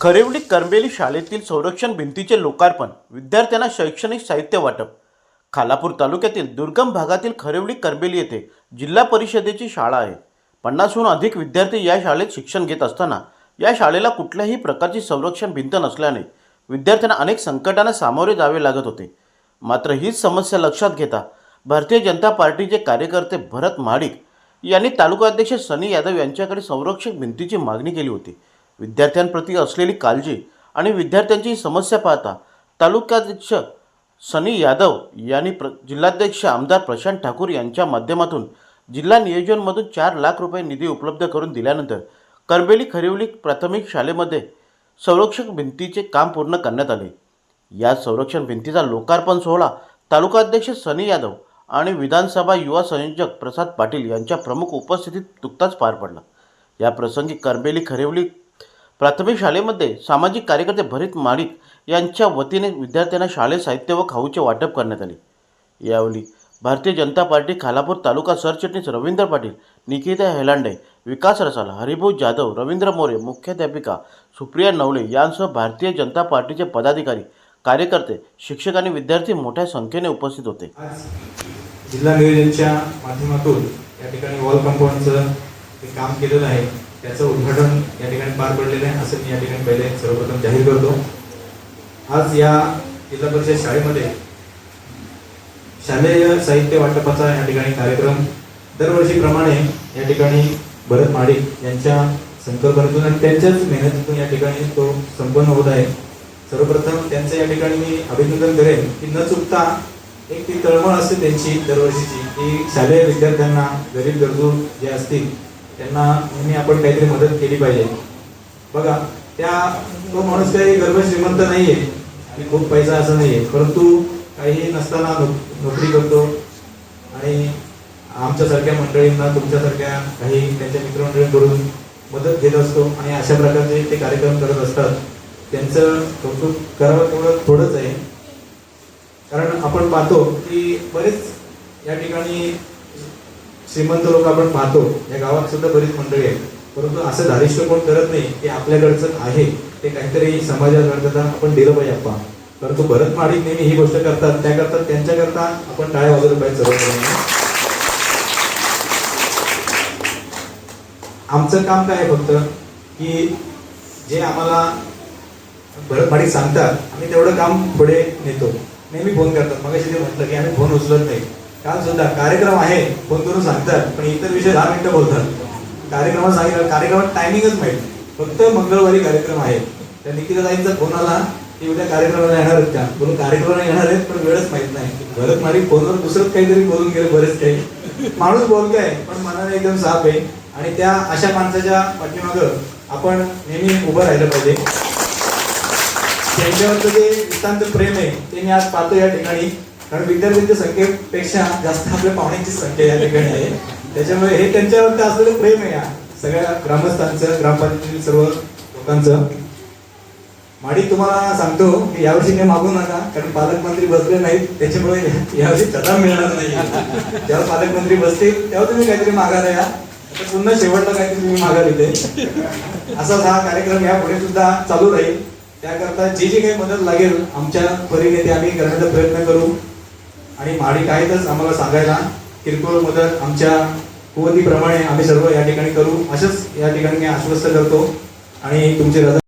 खरेवली करंबेली शाळेतील संरक्षण भिंतीचे लोकार्पण विद्यार्थ्यांना शैक्षणिक साहित्य वाटप. खालापूर तालुक्यातील दुर्गम भागातील खरेवली करंबेली येथे जिल्हा परिषदेची शाळा आहे. पन्नासहून अधिक विद्यार्थी या शाळेत शिक्षण घेत असताना या शाळेला कुठल्याही प्रकारची संरक्षण भिंत नसल्याने विद्यार्थ्यांना अनेक संकटांना सामोरे जावे लागत होते. मात्र हीच समस्या लक्षात घेता भारतीय जनता पार्टीचे कार्यकर्ते भरत महाडिक यांनी तालुकाध्यक्ष सनी यादव यांच्याकडे संरक्षक भिंतीची मागणी केली होती. विद्यार्थ्यांप्रती असलेली काळजी आणि विद्यार्थ्यांची समस्या पाहता तालुकाध्यक्ष सनी यादव यांनी प्र जिल्हाध्यक्ष आमदार प्रशांत ठाकूर यांच्या माध्यमातून जिल्हा नियोजनमधून चार लाख रुपये निधी उपलब्ध करून दिल्यानंतर करबेली खरिवली प्राथमिक शाळेमध्ये संरक्षक भिंतीचे काम पूर्ण करण्यात आले. या संरक्षण भिंतीचा लोकार्पण सोहळा तालुकाध्यक्ष सनी यादव आणि विधानसभा युवा संयोजक प्रसाद पाटील यांच्या प्रमुख उपस्थितीत नुकताच पार पडला. या प्रसंगी करबेली खरेवली प्राथमिक शाळेमध्ये सामाजिक कार्यकर्ते भरित माडिक यांच्या वतीने विद्यार्थ्यांना शालेय साहित्य व खाऊचे वाटप करण्यात आले. यावेळी भारतीय जनता पार्टी खालापूर तालुका सरचिटणीस रवींद्र पाटील निकिता हेलांडे विकास रसाल हरिभाऊ जाधव रवींद्र मोरे मुख्याध्यापिका सुप्रिया नवले यांसह भारतीय जनता पार्टीचे पदाधिकारी कार्यकर्ते शिक्षक आणि विद्यार्थी मोठ्या संख्येने उपस्थित होते. जिल्हा नियोजनच्या माध्यमातून या ठिकाणी वॉल कंपाऊंडचं काम केलेलं आहे. त्याचं उद्घाटन या ठिकाणी पार पडलेलं आहे. असं मी या ठिकाणी पहिले सर्वप्रथम जाहीर करतो. आज या जिल्हा परिषद शाळेमध्ये शालेय साहित्य वाटपाचा या ठिकाणी कार्यक्रम दरवर्षीप्रमाणे या ठिकाणी भरत माडिक यांच्या संकल्पनेतून आणि त्यांच्याच मेहनतीतून या ठिकाणी तो संपन्न होत आहे. सर्वप्रथम त्यांचं या ठिकाणी मी अभिनंदन करेन की न चुकता एक ती तळमळ असते त्यांची दरवर्षीची की शालेय विद्यार्थ्यांना गरीब गरजू जे असतील त्यांना नेहमी आपण काहीतरी मदत केली पाहिजे. बघा त्या तो माणूस काही गर्भ श्रीमंत नाहीये की खूप पैसा असं नाहीये. परंतु काही नसताना नोकरी करतो आणि आमच्यासारख्या मंडळींना तुमच्यासारख्या काही त्यांच्या मित्रमंडळींकडून मदत घेत असतो आणि अशा प्रकारचे ते कार्यक्रम करत असतात त्यांचं कौतुक करावं तेवढं थोडंच आहे. कारण आपण पाहतो की बरेच या ठिकाणी श्रीमंत लोक आपण पाहतो. या गावात सुद्धा बरीच मंडळी आहेत. परंतु असं धारिष्ट कोण करत नाही की आपल्याकडचं आहे. ते काहीतरी समाजाकरता आपण दिलं पाहिजे आपण परंतु भरत माडिक नेहमी ही गोष्ट करतात. त्या करतात त्यांच्याकरता आपण टाळ्या वाजवलं पाहिजे सर्वप्रथम. आमचं काम काय आहे फक्त की जे आम्हाला भरत माडिक सांगतात आम्ही तेवढं काम पुढे नेतो. नेहमी फोन करतात. मग ते म्हटलं की आम्ही फोन उचलत नाही. काल सुद्धा कार्यक्रम आहे फोन करून सांगतात पण इतर विषय दहा मिनिटं बोलतात. कार्यक्रमात सांगितलं कार्यक्रमात टायमिंगच माहीत फक्त मंगळवारी कार्यक्रम आहे. त्या निकिता ताईंचा फोन आला की उद्या कार्यक्रमाला येणार आहेत का बोलून कार्यक्रमाला येणार आहेत पण वेळच माहीत नाही. भरत मारी फोनवर दुसरंच काहीतरी बोलून गेले बरेच काही. माणूस बोलतोय पण मनाने एकदम साफ आहे. आणि त्या अशा माणसाच्या पाठीमागं आपण नेहमी उभं राहिलं पाहिजे. त्यांच्यावरचं जे नितांत प्रेम आहे ते मी आज पाहतो या ठिकाणी. कारण विद्यार्थ्यांच्या संख्येपेक्षा जास्त आपल्या पाहुण्यांची संख्या या ठिकाणी आहे. त्याच्यामुळे हे त्यांच्यावरती असलेलं प्रेम आहे सगळ्या ग्रामस्थांचं ग्रामपंचायतीतील सर्व लोकांचं. माडी तुम्हाला सांगतो की यावर्षी काही मागू नका कारण पालकमंत्री बसले नाहीत. त्याच्यामुळे यावर्षी छता मिळणार नाही. जेव्हा पालकमंत्री बसतील तेव्हा तुम्ही काहीतरी मागायला या पुन्हा शेवटला काहीतरी तुम्ही मागाल इथे असाच हा कार्यक्रम यापुढे सुद्धा चालू राहील. त्याकरता जी जी काही मदत लागेल आमच्या परीने ते आम्ही करण्याचा प्रयत्न करू. आणि माडी आहेतच आम्हाला सांगायला. किरकोळ मदत आमच्या कुवतीप्रमाणे आम्ही सर्व या ठिकाणी करू. असंच या ठिकाणी मी आश्वस्त करतो. आणि तुमचे रजा